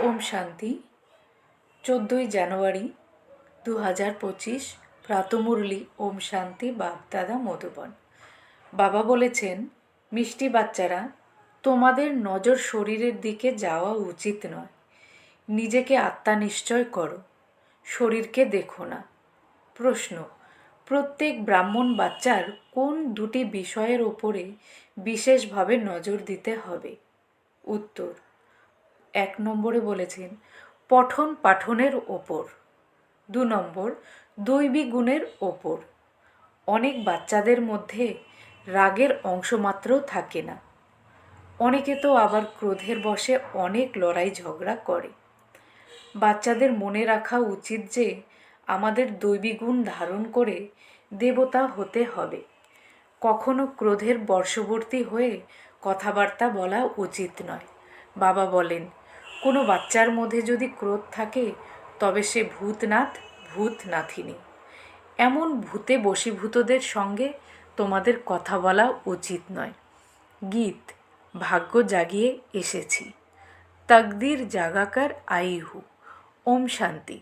ওম শান্তি। চোদ্দোই জানুয়ারি দু হাজার পঁচিশ প্রাতমুরলি ওম শান্তি বাগদাদা মধুবন। বাবা বলেছেন, মিষ্টি বাচ্চারা, তোমাদের নজর শরীরের দিকে যাওয়া উচিত নয়। নিজেকে আত্মা নিশ্চয় করো। শরীরকে দেখো না। প্রশ্ন, প্রত্যেক ব্রাহ্মণ বাচ্চার কোন দুটি বিষয়ের ওপরে বিশেষভাবে নজর দিতে হবে? উত্তর এক নম্বরে বলেছেন, পঠন পাঠনের ওপর। দু নম্বর, দৈবী গুণের ওপর। অনেক বাচ্চাদের মধ্যে রাগের অংশমাত্র থাকে না। অনেকে তো আবার ক্রোধের বশে অনেক লড়াই ঝগড়া করে। বাচ্চাদের মনে রাখা উচিত যে, আমাদের দৈবী গুণ ধারণ করে দেবতা হতে হবে। কখনো ক্রোধের বর্ষবর্তী হয়ে কথাবার্তা বলা উচিত নয়। বাবা বলেন কোনো বাচ্চার মধ্যে যদি ক্রোধ থাকে, তবে সে ভূতনাথ, ভূতনাথিনী। এমন ভূতে বশীভূতদের সঙ্গে তোমাদের কথা বলা উচিত নয়। গীত, ভাগ্য জাগিয়ে এসেছি। তকদির জাগাকার আইহু, ওম শান্তি।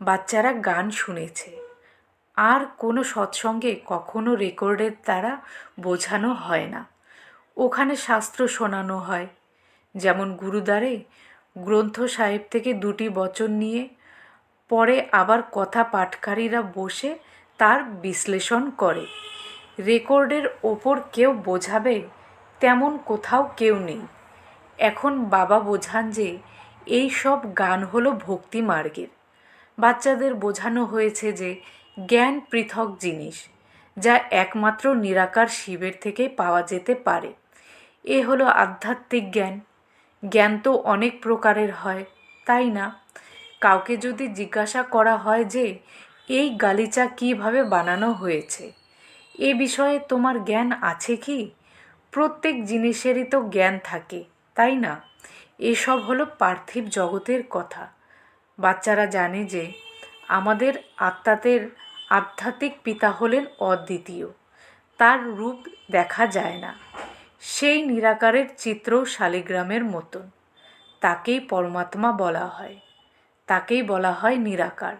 বাচ্চারা গান শুনেছে। আর কোনো সৎসঙ্গে কখনো রেকর্ডের দ্বারা বোঝানো হয় না। ওখানে শাস্ত্র শোনানো হয়। যেমন গুরুদ্বারে গ্রন্থ সাহেব থেকে দুটি বচন নিয়ে, পরে আবার কথা পাঠকারীরা বসে তার বিশ্লেষণ করে। রেকর্ডের ওপর কেউ বোঝাবে, তেমন কোথাও কেউ নেই। এখন বাবা বোঝান যে, এই সব গান হলো ভক্তি মার্গের। বাচ্চাদের বোঝানো হয়েছে যে, জ্ঞান পৃথক জিনিস, যা একমাত্র নিরাকার শিবের থেকে পাওয়া যেতে পারে। এ হলো আধ্যাত্মিক জ্ঞান। জ্ঞান তো অনেক প্রকারের হয়, তাই না? কাউকে যদি জিজ্ঞাসা করা হয় যে, এই গালিচা কীভাবে বানানো হয়েছে? এ বিষয়ে তোমার জ্ঞান আছে কি? প্রত্যেক জিনিসেরই তো জ্ঞান থাকে, তাই না? এসব হলো পার্থিব জগতের কথা। বাচ্চারা জানে যে, আমাদের আত্মাদের আধ্যাত্মিক পিতা হলেন অদ্বিতীয়। তার রূপ দেখা যায় না। সেই নিরাকারের চিত্র শালিগ্রামের মতন। তাকেই পরমাত্মা বলা হয়। তাকেই বলা হয় নিরাকার।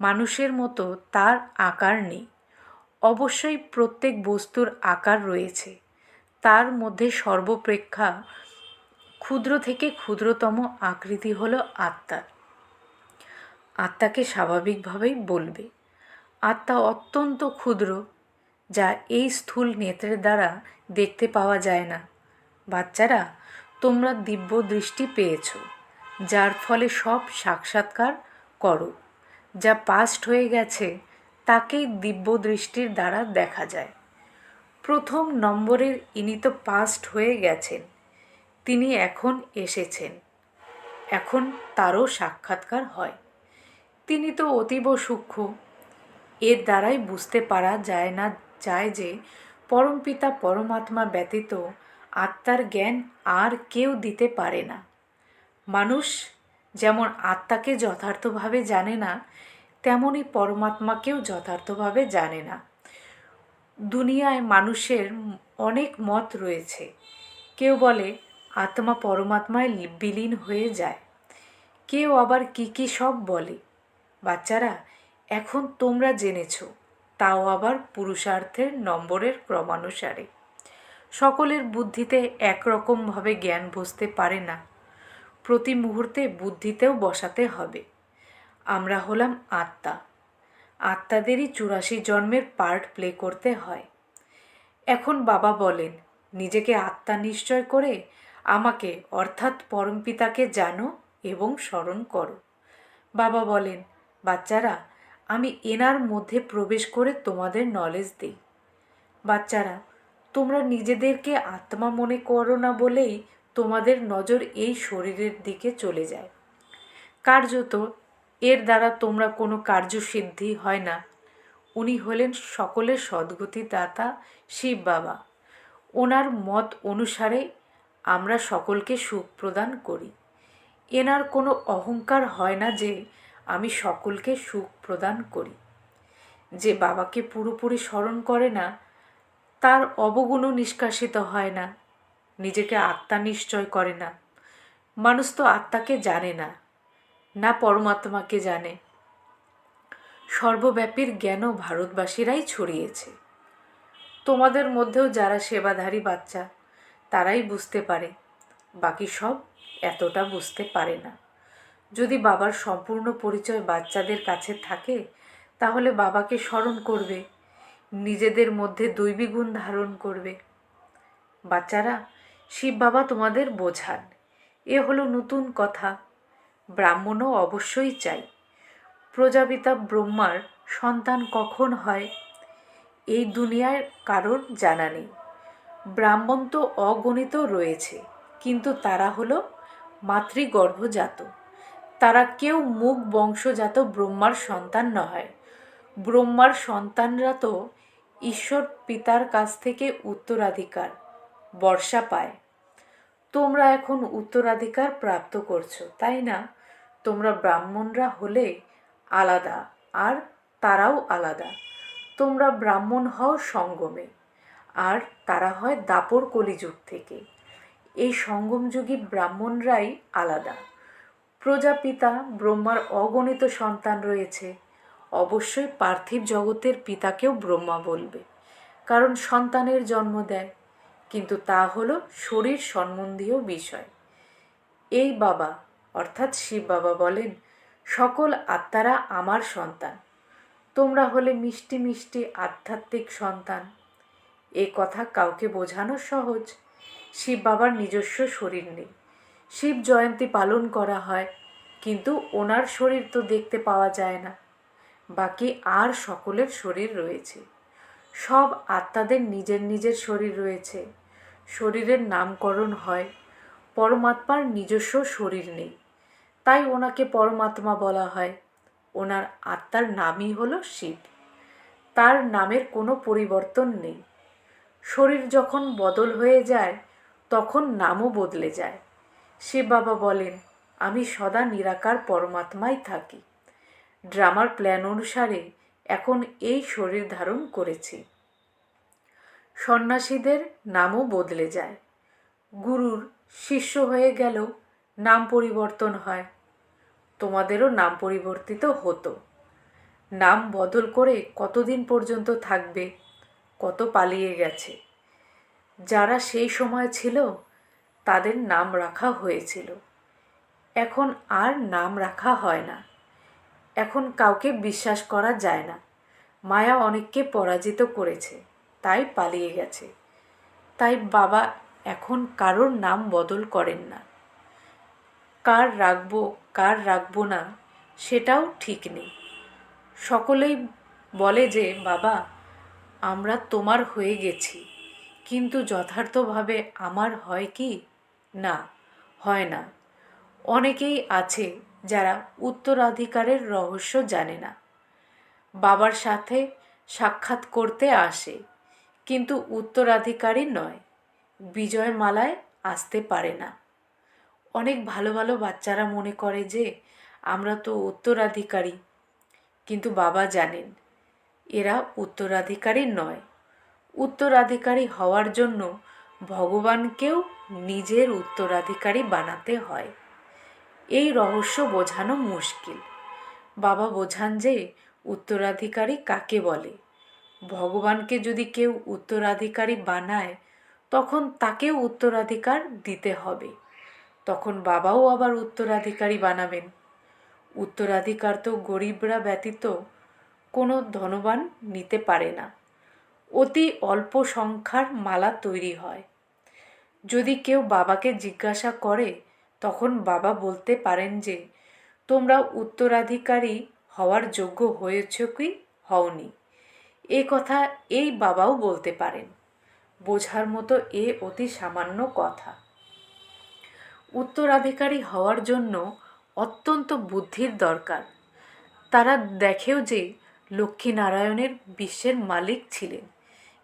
মানুষের মতো তার আকার নেই। অবশ্যই প্রত্যেক বস্তুর আকার রয়েছে। তার মধ্যে সর্বপ্রেক্ষা ক্ষুদ্র থেকে ক্ষুদ্রতম আকৃতি হলো আত্মার। আত্মাকে স্বাভাবিকভাবেই বলবে। আত্মা অত্যন্ত ক্ষুদ্র। যা এই স্থূল নেত্রের দ্বারা দেখতে পাওয়া যায় না। বাচ্চারা, তোমরা দিব্য দৃষ্টি পেয়েছ, যার ফলে সব সাক্ষাৎকার করো। যা পাস্ট হয়ে গেছে, তাকেই দিব্য দৃষ্টির দ্বারা দেখা যায়। প্রথম নম্বরের ইনি তো পাস্ট হয়ে গেছেন, তিনি এখন এসেছেন, এখন তারও সাক্ষাৎকার হয়। তিনি তো অতীব সূক্ষ্ম, এর দ্বারাই বুঝতে পারা যায় না যায় যে পরমপিতা পরমাত্মা ব্যতীত আত্মার জ্ঞান আর কেউ দিতে পারে না। মানুষ যেমন আত্মাকে যথার্থভাবে জানে না তেমনই পরমাত্মাকেও যথার্থভাবে জানে না। দুনিয়ায় মানুষের অনেক মত রয়েছে। কেউ বলে, আত্মা পরমাত্মায় বিলীন হয়ে যায়। কেউ আবার কি কি সব বলে। বাচ্চারা, এখন তোমরা জেনেছ। তাও আবার পুরুষার্থের নম্বরের ক্রমানুসারে। সকলের বুদ্ধিতে একরকমভাবে জ্ঞান বসতে পারে না। প্রতি মুহূর্তে বুদ্ধিতেও বসাতে হবে। আমরা হলাম আত্মা। আত্মাদেরই চুরাশি জন্মের পার্ট প্লে করতে হয়। এখন বাবা বলেন, নিজেকে আত্মা নিশ্চয় করে আমাকে, অর্থাৎ পরমপিতাকে জানো এবং স্মরণ করো। বাবা বলেন, বাচ্চারা আমি এনার মধ্যে প্রবেশ করে তোমাদের নলেজ দিই। বাচ্চারা, তোমরা নিজেদেরকে আত্মা মনে করো না বলেই তোমাদের নজর এই শরীরের দিকে চলে যায়। কার্যত, এর দ্বারা তোমরা কোনো কার্যসিদ্ধি হয় না। উনি হলেন সকলের সদ্গতি দাতা শিব বাবা। ওনার মত অনুসারে আমরা সকলকে সুখ প্রদান করি। এনার কোনো অহংকার হয় না যে আমি সকলকে সুখ প্রদান করি। যে বাবাকে পুরোপুরি স্মরণ করে না, তার অবগুণও নিষ্কাশিত হয় না, নিজেকে আত্মা নিশ্চয় করে না। মানুষ তো আত্মাকে জানে না না পরমাত্মাকে জানে। সর্বব্যাপীর জ্ঞানও ভারতবাসীরাই ছড়িয়েছে। তোমাদের মধ্যেও যারা সেবাধারী বাচ্চা, তারাই বুঝতে পারে, বাকি সব এতটা বুঝতে পারে না। যদি বাবার সম্পূর্ণ পরিচয় বাচ্চাদের কাছে থাকে, তাহলে বাবাকে স্মরণ করবে, নিজেদের মধ্যে দৈবী গুণ ধারণ করবে। বাচ্চারা, শিব বাবা তোমাদের বোঝান। এ হলো নতুন কথা। ব্রাহ্মণও অবশ্যই চাই। প্রজাপিতা ব্রহ্মার সন্তান কখন হয়, এই দুনিয়ার কারোর জানা নেই। ব্রাহ্মণ তো অগণিত রয়েছে, কিন্তু তারা হলো মাতৃগর্ভজাত। তারা কেউ মুখ বংশজাত ব্রহ্মার সন্তান নয় ব্রহ্মার সন্তানরা তো ঈশ্বর পিতার কাছ থেকে উত্তরাধিকার, বর্ষা পায়। তোমরা এখন উত্তরাধিকার প্রাপ্ত করছ, তাই না? তোমরা ব্রাহ্মণরা হলে আলাদা, আর তারাও আলাদা। তোমরা ব্রাহ্মণ হও সঙ্গমে, আর তারা হয় দাপর কলিযুগ থেকে। এই সঙ্গমযুগী ব্রাহ্মণরাই আলাদা। প্রজাপিতা ব্রহ্মার অগণিত সন্তান রয়েছে। অবশ্যই পার্থিব জগতের পিতাকেও ব্রহ্মা বলবে, কারণ সন্তানের জন্ম দেয়। কিন্তু তা হলো শরীর সম্বন্ধীয় বিষয়। এই বাবা, অর্থাৎ শিব বাবা বলেন, সকল আত্মারা আমার সন্তান। তোমরা হলে মিষ্টি মিষ্টি আধ্যাত্মিক সন্তান। এ কথা কাউকে বোঝানো সহজ। শিব বাবার নিজস্ব শরীর নেই। শিব জয়ন্তী পালন করা হয়, কিন্তু ওনার শরীর তো দেখতে পাওয়া যায় না। বাকি আর সকলের শরীর রয়েছে। সব আত্মাদের নিজের নিজের শরীর রয়েছে। শরীরের নামকরণ হয়, পরমাত্মার নিজস্ব শরীর নেই। তাই ওনাকে পরমাত্মা বলা হয়। ওনার আত্মার নামই হলো শিব। তার নামের কোনো পরিবর্তন নেই। শরীর যখন বদল হয়ে যায়, তখন নামও বদলে যায়। শিব বাবা বলেন, আমি সদা নিরাকার পরমাত্মাই থাকি। ড্রামার প্ল্যান অনুসারে এখন এই শরীর ধারণ করেছি। সন্ন্যাসীদের নামও বদলে যায়। গুরুর শিষ্য হয়ে গেলেও নাম পরিবর্তন হয়। তোমাদেরও নাম পরিবর্তিত হতো। নাম বদল করে কতদিন পর্যন্ত থাকবে, কত পালিয়ে গেছে। যারা সেই সময় ছিল তাদের নাম রাখা হয়েছিল। এখন আর নাম রাখা হয় না। এখন কাউকে বিশ্বাস করা যায় না। মায়া অনেককে পরাজিত করেছে, তাই পালিয়ে গেছে। তাই বাবা এখন কারোর নাম বদল করেন না। কার রাখব কার রাখব না, সেটাও ঠিক নেই। সকলেই বলে যে, বাবা, আমরা তোমার হয়ে গেছি। কিন্তু যথার্থভাবে আমার হয় কি? না, হয় না। অনেকেই আছে যারা উত্তরাধিকারের রহস্য জানে না। বাবার সাথে সাক্ষাৎ করতে আসে, কিন্তু উত্তরাধিকারী নয় বিজয় মালায় আসতে পারে না। অনেক ভালো ভালো বাচ্চারা মনে করে যে, আমরা তো উত্তরাধিকারী। কিন্তু বাবা জানেন, এরা উত্তরাধিকারী নয়। উত্তরাধিকারী হওয়ার জন্য ভগবানকেও নিজের উত্তরাধিকারী বানাতে হয়। এই রহস্য বোঝানো মুশকিল। বাবা বোঝান যে উত্তরাধিকারী কাকে বলে? ভগবানকে যদি কেউ উত্তরাধিকারী বানায়, তখন তাকেও উত্তরাধিকার দিতে হবে। তখন বাবাও আবার উত্তরাধিকারী বানাবেন। উত্তরাধিকার তো গরিবরা ব্যতীত কোনো ধনবান নিতে পারে না। অতি অল্প সংখ্যার মালা তৈরি হয়। যদি কেউ বাবাকে জিজ্ঞাসা করে, তখন বাবা বলতে পারেন যে, তোমরা উত্তরাধিকারী হওয়ার যোগ্য হয়েছ কি হওনি? এ কথা এই বাবাও বলতে পারেন। বোঝার মতো এ অতি সামান্য কথা। উত্তরাধিকারী হওয়ার জন্য অত্যন্ত বুদ্ধির দরকার। তারা দেখেও যে লক্ষ্মীনারায়ণের বিশ্বের মালিক ছিলেন।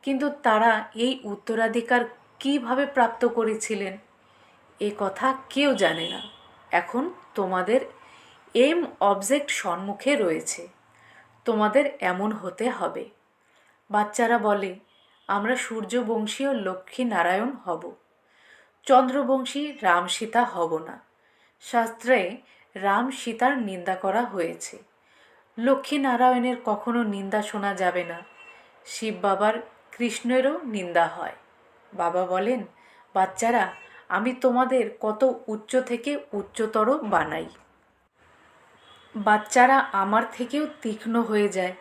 কিন্তু তারা এই উত্তরাধিকার কীভাবে প্রাপ্ত করেছিলেন? এ কথা কেউ জানে না। এখন তোমাদের এম অবজেক্ট সম্মুখে রয়েছে। তোমাদের এমন হতে হবে। বাচ্চারা বলে, আমরা সূর্যবংশীয় লক্ষ্মী নারায়ণ হব। চন্দ্রবংশী রাম সীতা হব না। শাস্ত্রে রাম সীতার নিন্দা করা হয়েছে। লক্ষ্মীনারায়ণের কখনো নিন্দা শোনা যাবে না। শিব বাবার কৃষ্ণেরও নিন্দা হয়। বাবা বলেন, বাচ্চারা, আমি তোমাদের কত উচ্চ থেকে উচ্চতর বানাই। বাচ্চারা আমার থেকেও তীক্ষ্ণ হয়ে যায়।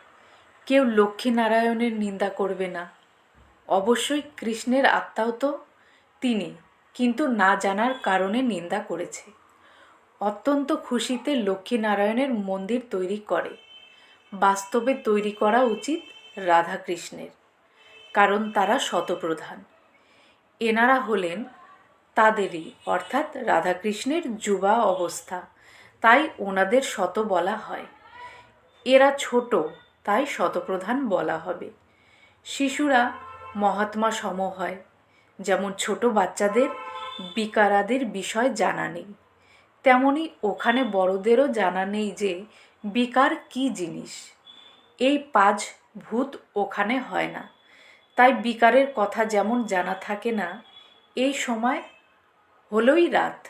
কেউ লক্ষ্মীনারায়ণের নিন্দা করবে না। অবশ্যই কৃষ্ণের আত্মাও তো তিনি, কিন্তু না জানার কারণে নিন্দা করেছে। অত্যন্ত খুশিতে লক্ষ্মীনারায়ণের মন্দির তৈরি করে। বাস্তবে তৈরি করা উচিত রাধাকৃষ্ণের, কারণ তারা শতপ্রধান। এনারা হলেন তাদেরই, অর্থাৎ রাধাকৃষ্ণের যুবা অবস্থা। তাই ওনাদের শত বলা হয়। এরা ছোট, তাই শতপ্রধান বলা হবে। শিশুরা মহাত্মা সম হয়। যেমন ছোট বাচ্চাদের বিকারাদের বিষয় জানা নেই। তেমনি ওখানে বড়দেরও জানা নেই যে বিকার কি জিনিস। এই পাঁচ ভূত ওখানে হয় না। তাই বিকারের কথা যেমন জানা থাকে না, এই সময় হলোই রাত।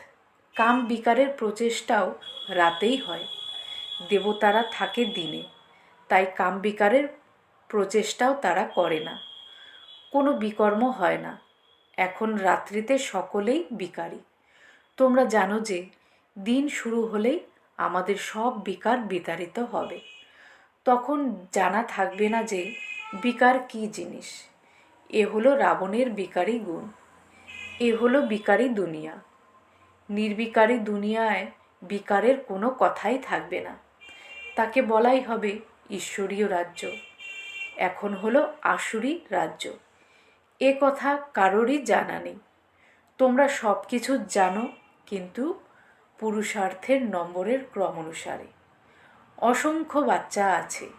কাম বিকারের প্রচেষ্টাও রাতেই হয়। দেবতারা থাকে দিনে, তাই কাম বিকারের প্রচেষ্টাও তারা করে না। কোনো বিকর্ম হয় না। এখন রাত্রিতে সকলেই বিকারী। তোমরা জানো যে, দিন শুরু হলেই আমাদের সব বিকার বিতাড়িত হবে। তখন জানা থাকবে না যে, বিকার কি জিনিস। এ হলো রাবণের বিকারী গুণ। এ হলো বিকারী দুনিয়া। নির্বিকারী দুনিয়ায় বিকারের কোনো কথাই থাকবে না। তাকে বলাই হবে ঈশ্বরীয় রাজ্য। এখন হলো আসুরি রাজ্য। এ কথা কারোরই জানা নেই। তোমরা সব কিছু জানো, কিন্তু পুরুষার্থের নম্বরের ক্রম অনুসারে অসংখ্য বাচ্চা আছে।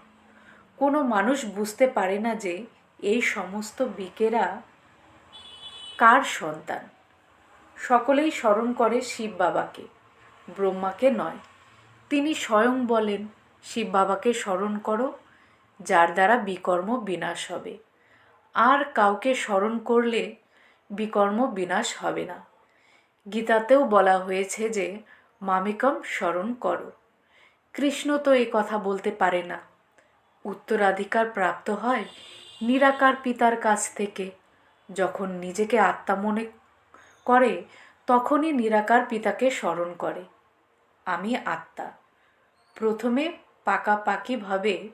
কোনো মানুষ বুঝতে পারে না যে এই সমস্ত বিকেরা কার সন্তান? সকলেই স্মরণ করে শিব বাবাকে। ব্রহ্মাকে নয়, তিনি স্বয়ং বলেন, শিব বাবাকে স্মরণ করো, যার দ্বারা বিকর্ম বিনাশ হবে। আর কাউকে স্মরণ করলে বিকর্ম বিনাশ হবে না। গীতাতেও বলা হয়েছে যে, মামিকম স্মরণ করো। কৃষ্ণ তো এ কথা বলতে পারে না। উত্তরাধিকার প্রাপ্ত হয় নিরাকার পিতার কাছ থেকে যখন নিজেকে আত্মা মনে করে, তখনই নিরাকার পিতাকে স্মরণ করে, আমি আত্মা। প্রথমে পাকাপাকিভাবে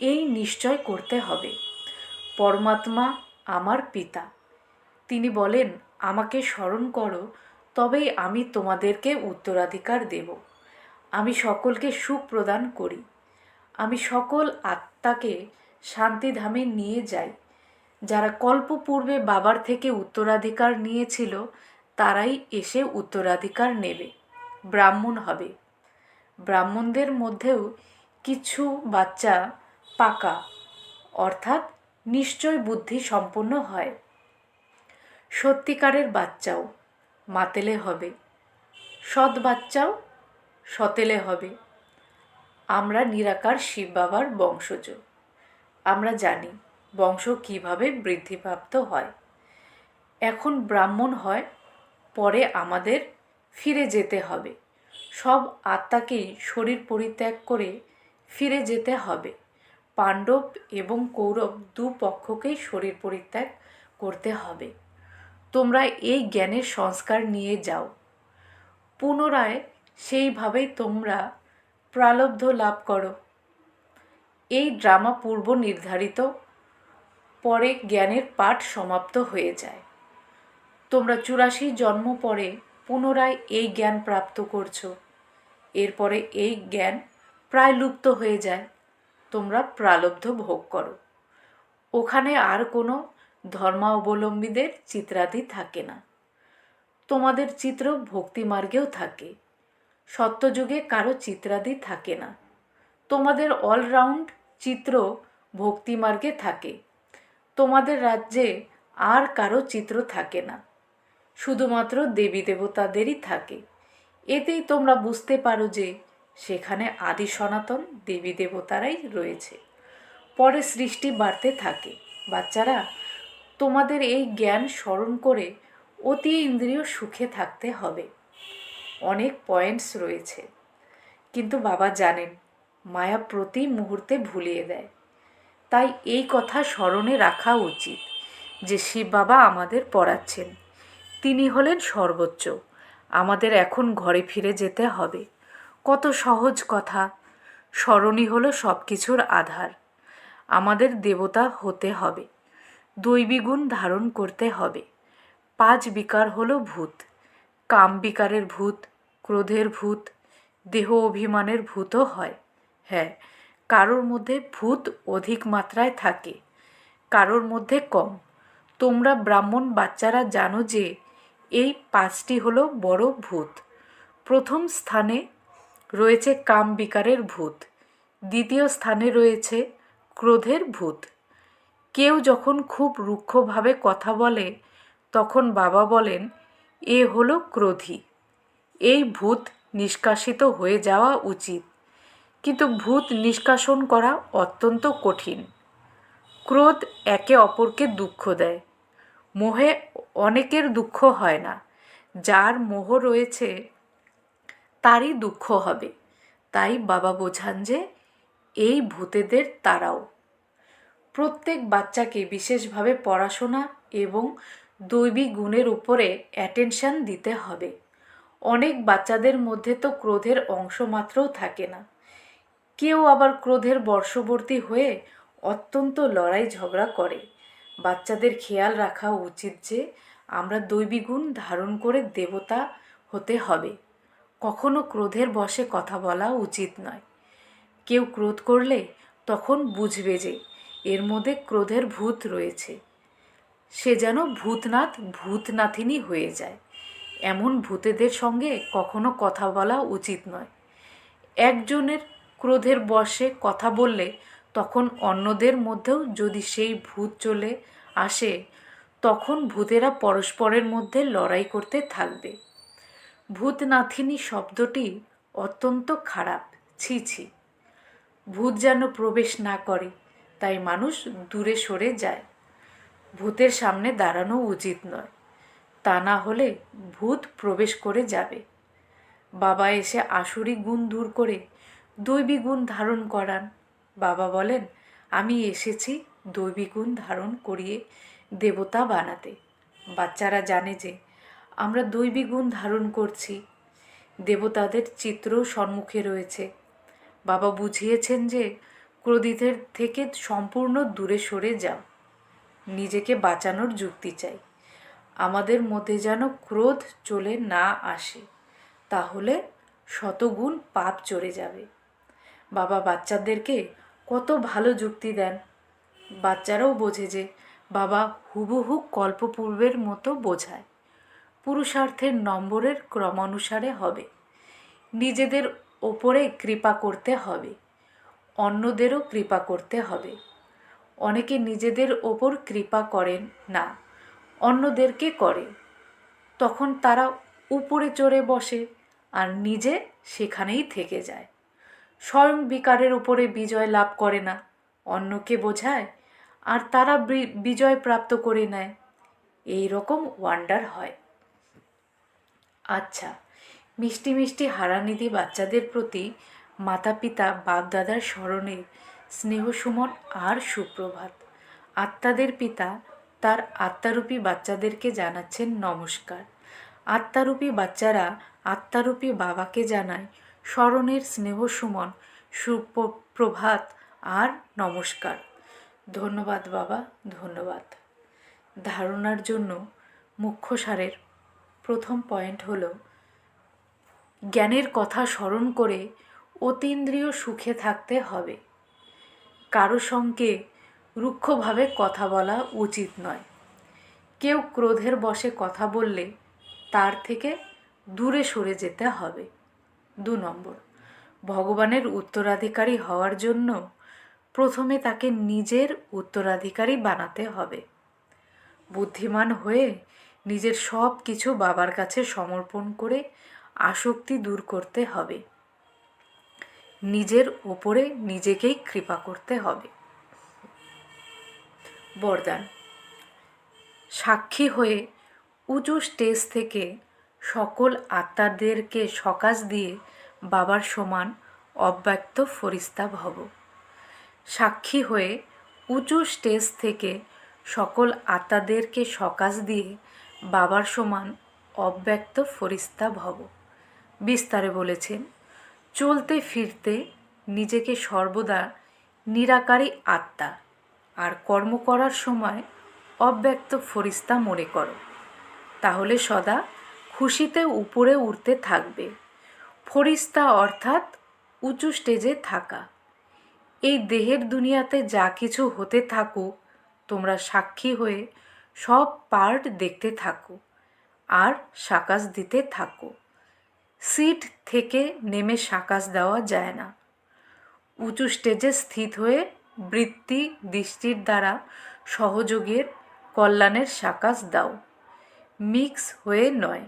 এই নিশ্চয় করতে হবে। পরমাত্মা আমার পিতা। তিনি বলেন, আমাকে স্মরণ করো তবেই আমি তোমাদেরকে উত্তরাধিকার দেব। আমি সকলকে সুখ প্রদান করি। আমি সকল আত্মাকে শান্তিধামে নিয়ে যাই যারা কল্প পূর্বে বাবার থেকে উত্তরাধিকার নিয়েছিল, তারাই এসে উত্তরাধিকার নেবে। ব্রাহ্মণ হবে। ব্রাহ্মণদের মধ্যেও কিছু বাচ্চা পাকা, অর্থাৎ নিশ্চয় বুদ্ধি সম্পন্ন হয়। সত্যিকারের বাচ্চাও মাতেলে হবে। সৎ বাচ্চাও সতেলে হবে। আমরা নিরাকার শিব বাবার বংশজ। আমরা জানি বংশ কীভাবে বৃদ্ধিপ্রাপ্ত হয়। এখন ব্রাহ্মণ হয়, পরে আমাদের ফিরে যেতে হবে। সব আত্মাকেই শরীর পরিত্যাগ করে ফিরে যেতে হবে। পাণ্ডব এবং কৌরব দু পক্ষকেই শরীর পরিত্যাগ করতে হবে। তোমরা এই জ্ঞানের সংস্কার নিয়ে যাও। পুনরায় সেইভাবেই তোমরা প্রালব্ধ লাভ করো। এই ড্রামা পূর্ব নির্ধারিত, পরে জ্ঞানের পাঠ সমাপ্ত হয়ে যায়। তোমরা চুরাশি জন্ম পরে পুনরায় এই জ্ঞান প্রাপ্ত করছ। এরপরে এই জ্ঞান প্রায় লুপ্ত হয়ে যায়। তোমরা প্রালব্ধ ভোগ করো। ওখানে আর কোনো ধর্মাবলম্বীদের চিত্রাদি থাকে না। তোমাদের চিত্র ভক্তি মার্গেও থাকে। সত্যযুগে কারও চিত্রাদি থাকে না। তোমাদের অলরাউন্ড চিত্র ভক্তিমার্গে থাকে। তোমাদের রাজ্যে আর কারও চিত্র থাকে না। শুধুমাত্র দেবী দেবতাদেরই থাকে। এতেই তোমরা বুঝতে পারো যে সেখানে আদি সনাতন দেবী দেবতারাই রয়েছে। পরে সৃষ্টি বাড়তে থাকে। বাচ্চারা, তোমাদের এই জ্ঞান স্মরণ করে অতি ইন্দ্রিয় সুখে থাকতে হবে। অনেক পয়েন্টস রয়েছে। কিন্তু বাবা জানেন মায়া প্রতি মুহূর্তে ভুলিয়ে দেয়। তাই এই কথা স্মরণে রাখা উচিত যে শিব বাবা আমাদের পড়াচ্ছেন। তিনি হলেন সর্বোচ্চ। আমাদের এখন ঘরে ফিরে যেতে হবে। কত সহজ কথা। স্মরণই হলো সব কিছুর আধার। আমাদের দেবতা হতে হবে। দৈবী গুণ ধারণ করতে হবে। পাঁচ বিকার হলো ভূত। কাম বিকারের ভূত, ক্রোধের ভূত, দেহ অভিমানের ভূতও হয়। হ্যাঁ কারোর মধ্যে ভূত অধিক মাত্রায় থাকে, কারোর মধ্যে কম। তোমরা ব্রাহ্মণ বাচ্চারা জানো যে এই পাঁচটি হলো বড় ভূত। প্রথম স্থানে রয়েছে কাম বিকারের ভূত, দ্বিতীয় স্থানে রয়েছে ক্রোধের ভূত। কেউ যখন খুব রুক্ষভাবে কথা বলে, তখন বাবা বলেন, এ হলো ক্রোধী। এই ভূত নিষ্কাশিত হয়ে যাওয়া উচিত। কিন্তু ভূত নিষ্কাশন করা অত্যন্ত কঠিন। ক্রোধ একে অপরকে দুঃখ দেয়। মোহে অনেকের দুঃখ হয় না। যার মোহ রয়েছে, তারই দুঃখ হবে। তাই বাবা বোঝান যে, এই ভূতেদের তারাও। প্রত্যেক বাচ্চাকে বিশেষভাবে পড়াশোনা এবং দৈবিক গুণের উপরে অ্যাটেনশন দিতে হবে। অনেক বাচ্চাদের মধ্যে তো ক্রোধের অংশ মাত্রও থাকে না। কেউ আবার ক্রোধের বর্ষবর্তী হয়ে অত্যন্ত লড়াই ঝগড়া করে। বাচ্চাদের খেয়াল রাখা উচিত যে, আমরা দৈবী গুণ ধারণ করে দেবতা হতে হবে। কখনো ক্রোধের বশে কথা বলা উচিত নয়। কেউ ক্রোধ করলে তখন বুঝবে যে, এর মধ্যে ক্রোধের ভূত রয়েছে। সে যেন ভূতনাথ ভূতনাথিনী হয়ে যায়। এমন ভূতেদের সঙ্গে কখনো কথা বলা উচিত নয়। একজনের ক্রোধের বশে কথা বললে তখন অন্যদের মধ্যেও যদি সেই ভূত চলে আসে, তখন ভূতেরা পরস্পরের মধ্যে লড়াই করতে থাকবে। ভূতনাথিনী শব্দটি অত্যন্ত খারাপ। ছি ছি। ভূত যেন প্রবেশ না করে, তাই মানুষ দূরে সরে যায়। ভূতের সামনে দাঁড়ানো উচিত নয়। তা না হলে ভূত প্রবেশ করে যাবে। বাবা এসে আসুরি গুণ দূর করে দৈবী গুণ ধারণ করান। বাবা বলেন, আমি এসেছি দৈবী গুণ ধারণ করিয়ে দেবতা বানাতে। বাচ্চারা জানে যে আমরা দৈবী গুণ ধারণ করছি। দেবতাদের চিত্র সম্মুখে রয়েছে। বাবা বুঝিয়েছেন যে ক্রোধিতের থেকে সম্পূর্ণ দূরে সরে যাও। নিজেকে বাঁচানোর যুক্তি চাই। আমাদের মধ্যে যেন ক্রোধ চলে না আসে, তাহলে শতগুণ পাপ চড়ে যাবে। বাবা বাচ্চাদেরকে কত ভালো যুক্তি দেন। বাচ্চারাও বোঝে যে বাবা হুবহু কল্পপূর্বের মতো বোঝায়। পুরুষার্থের নম্বরের ক্রমানুসারে হবে। নিজেদের ওপরে কৃপা করতে হবে। অন্যদেরও কৃপা করতে হবে। অনেকে নিজেদের ওপর কৃপা করেন না, অন্যদেরকে করে। তখন তারা উপরে চড়ে বসে আর নিজে সেখানেই থেকে যায়। স্বয়ং বিকারের উপরে বিজয় লাভ করে না। অন্যকে বোঝায়, আর তারা বিজয় প্রাপ্ত করে নেয়। এই রকম ওয়ান্ডার হয়। আচ্ছা মিষ্টি মিষ্টি হারানিধি বাচ্চাদের প্রতি মাতা পিতা বাপদাদার স্মরণে স্নেহ সুমন আর সুপ্রভাত। আত্মাদের পিতা তার আত্মারূপী বাচ্চাদেরকে জানাচ্ছেন নমস্কার। আত্মারূপী বাচ্চারা আত্মারূপী বাবাকে জানায় স্মরণের স্নেহ সুমন, সুপ্রভাত আর নমস্কার। ধন্যবাদ বাবা, ধন্যবাদ। ধারণার জন্য মুখ্য সারের প্রথম পয়েন্ট হল, জ্ঞানের কথা স্মরণ করে অতীন্দ্রিয় সুখে থাকতে হবে। কারও সঙ্গে রুক্ষভাবে কথা বলা উচিত নয়। কেউ ক্রোধের বশে কথা বললে তার থেকে দূরে সরে যেতে হবে। দু নম্বর। ভগবানের উত্তরাধিকারী হওয়ার জন্য প্রথমে তাকে নিজের উত্তরাধিকারী বানাতে হবে। বুদ্ধিমান হয়ে নিজের সব কিছু বাবার কাছে সমর্পণ করে আসক্তি দূর করতে হবে। নিজের ওপরে নিজেকেই কৃপা করতে হবে। বরদান। সাক্ষী হয়ে উঁচু স্টেজ থেকে সকল আত্মাদেরকে সকাশ দিয়ে বাবার সমান অব্যক্ত ফরিস্তা ভব। সাক্ষী হয়ে উঁচু স্টেজ থেকে সকল আত্মাদেরকে সকাশ দিয়ে বাবার সমান অব্যক্ত ফরিস্তা ভব। বিস্তারে বলেছেন, চলতে ফিরতে নিজেকে সর্বদা নিরাকারী আত্মা আর কর্ম করার সময় অব্যক্ত ফরিস্তা মনে করো। তাহলে সদা খুশিতে উপরে উঠতে থাকবে। ফরিস্তা অর্থাৎ উঁচু স্টেজে থাকা। এই দেহের দুনিয়াতে যা কিছু হতে থাকুক, তোমরা সাক্ষী হয়ে সব পার্ট দেখতে থাকো আর সাকাশ দিতে থাকো। সিট থেকে নেমে সাকাশ দেওয়া যায় না। উঁচু স্টেজে স্থিত হয়ে বৃত্তি দৃষ্টির দ্বারা সহযোগের কল্যাণের সাকাশ দাও। মিক্স হয়ে নয়।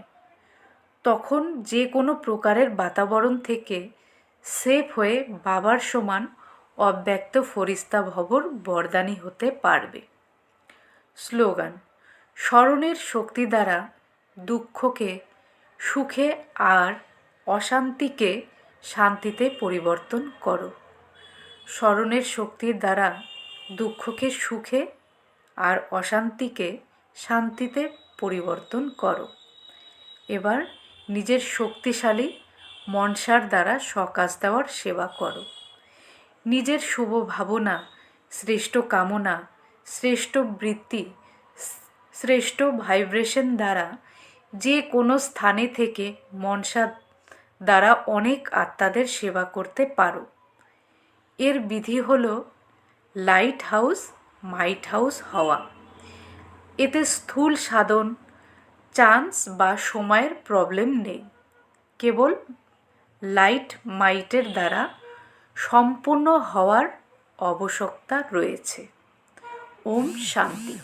তখন যে কোনো প্রকারের বাতাবরণ থেকে সেফ হয়ে বাবার সমান অব্যক্ত ফরিস্তা ভবর বরদানি হতে পারবে। স্লোগান, স্মরণের শক্তি দ্বারা দুঃখকে, সুখে আর অশান্তিকে শান্তিতে পরিবর্তন করো। স্মরণের শক্তির দ্বারা দুঃখকে, সুখে আর অশান্তিকে শান্তিতে পরিবর্তন করো। এবার নিজের শক্তিশালী মনসার দ্বারা সকাশ দেওয়ার সেবা করো। নিজের শুভ ভাবনা, শ্রেষ্ঠ কামনা, শ্রেষ্ঠ বৃত্তি, শ্রেষ্ঠ ভাইব্রেশন দ্বারা যে কোনো স্থানে থেকে মনসা দ্বারা অনেক আত্মাদের সেবা করতে পারো। এর বিধি হল লাইট হাউস মাইট হাউস হওয়া। এতে স্থূল সাধন চান্স বা সময়ের প্রবলেম নেই। কেবল লাইট মাইটের দ্বারা সম্পূর্ণ হওয়ার আবশ্যকতা রয়েছে। ওম শান্তি।